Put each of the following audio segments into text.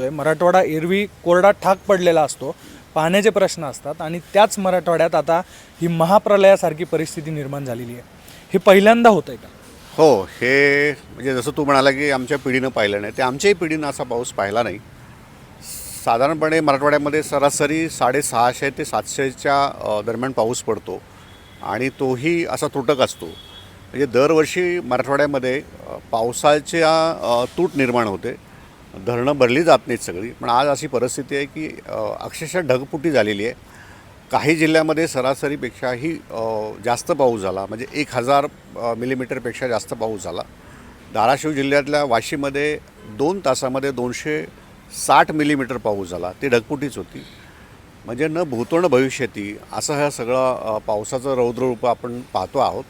आहे मराठवाडा एरवी कोरडा ठाक पडलेला असतो. पाण्याचे प्रश्न असतात आणि त्याच मराठवाड्यात आता ही महाप्रलयासारखी परिस्थिती निर्माण झालेली आहे. हे पहिल्यांदा होत आहे का? हो हे म्हणजे जसं तू म्हणाला की आमच्या पिढीनं पाहिलं नाही. ते आमच्याही पिढीनं असा पाऊस पाहिला नाही. साधारणपणे मराठवाड्यामध्ये सरासरी साडेसहाशे ते सातशेच्या दरम्यान पाऊस पडतो आणि तोही असा तुटक असतो. म्हणजे दरवर्षी मराठवाड्यामध्ये पावसाच्या तूट निर्माण होते. धरणं भरली जात नाहीत सगळी. पण आज अशी परिस्थिती आहे की अक्षरशः ढगफुटी झालेली आहे. काही जिल्ह्यामध्ये सरासरीपेक्षाही जास्त पाऊस झाला. म्हणजे एक हजार मिलीमीटरपेक्षा जास्त पाऊस झाला. धाराशिव जिल्ह्यातल्या वाशीमध्ये दोन तासामध्ये दोनशे साठ मिलीमीटर पाऊस झाला. ती ढगफुटीच होती. म्हणजे न भूतो न भविष्यती असं ह्या सगळं पावसाचं रौद्ररूप आपण पाहतो आहोत.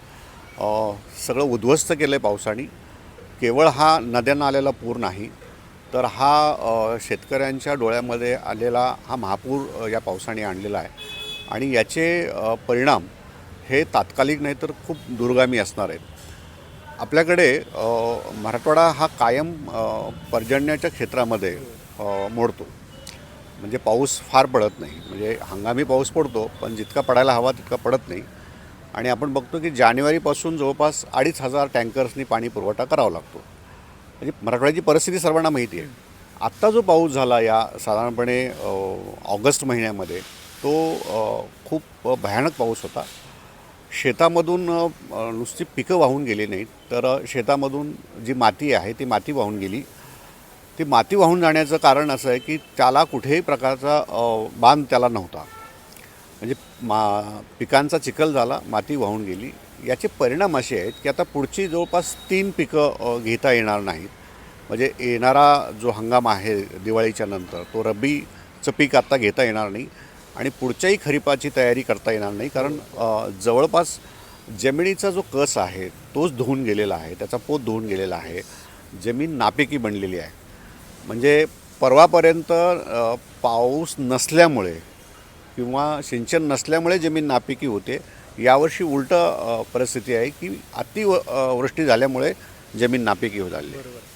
सगळं उद्ध्वस्त केलं आहे पावसाने. केवळ हा नद्यांना आलेला पूर नाही तर हा शेतकऱ्यांच्या डोळ्यामध्ये आलेला हा महापूर या पावसाने आणलेला आहे. आणि याचे परिणाम हे तात्कालिक नाही तर खूप दुर्गामी असणार आहेत. आपल्याकडे मराठवाडा हा कायम पर्जन्याच्या क्षेत्रामध्ये मोडतो. म्हणजे पाऊस फार पडत नाही. म्हणजे हंगामी पाऊस पडतो पण जितका पडायला हवा तितका पडत नाही. आणि आपण बघतो की जानेवारीपासून जवळपास अडीच हजार टँकर्सनी पाणी पुरवठा करावा लागतो. म्हणजे मराठवाड्याची परिस्थिती सर्वांना माहिती आहे. आत्ता जो पाऊस झाला या साधारणपणे ऑगस्ट महिन्यामध्ये तो खूप भयानक पाऊस होता. शेतामधून नुसती पिकं वाहून गेली नाहीत. तर शेतामधून जी माती आहे ती माती वाहून गेली. ती माती वाहून जाण्याचं कारण असं आहे की त्याला कुठेही प्रकारचा बांध त्याला नव्हता. म्हणजे मा पिकांचा चिखल झाला माती वाहून गेली. याचे परिणाम असे आहेत की आता पुढची जवळपास तीन पिकं घेता येणार नाहीत. म्हणजे येणारा जो हंगाम आहे दिवाळीच्या नंतर तो रब्बीचं पीक आत्ता घेता येणार नाही आणि पुढच्याही खरीपाची तयारी करता येणार नाही. कारण जवळपास जमिनीचा जो कस आहे तोच धुवून गेलेला आहे त्याचा पोत धुवून गेलेला आहे. जमीन नापिकी बनलेली आहे. म्हणजे परवापर्यंत पाऊस नसल्यामुळे किंवा सिंचन नसल्यामुळे जमीन नापिकी होते. यावर्षी उलटं परिस्थिती आहे की अतिवृष्टी वृष्टी झाल्यामुळे जमीन नापिकी झाली आहे. बरोबर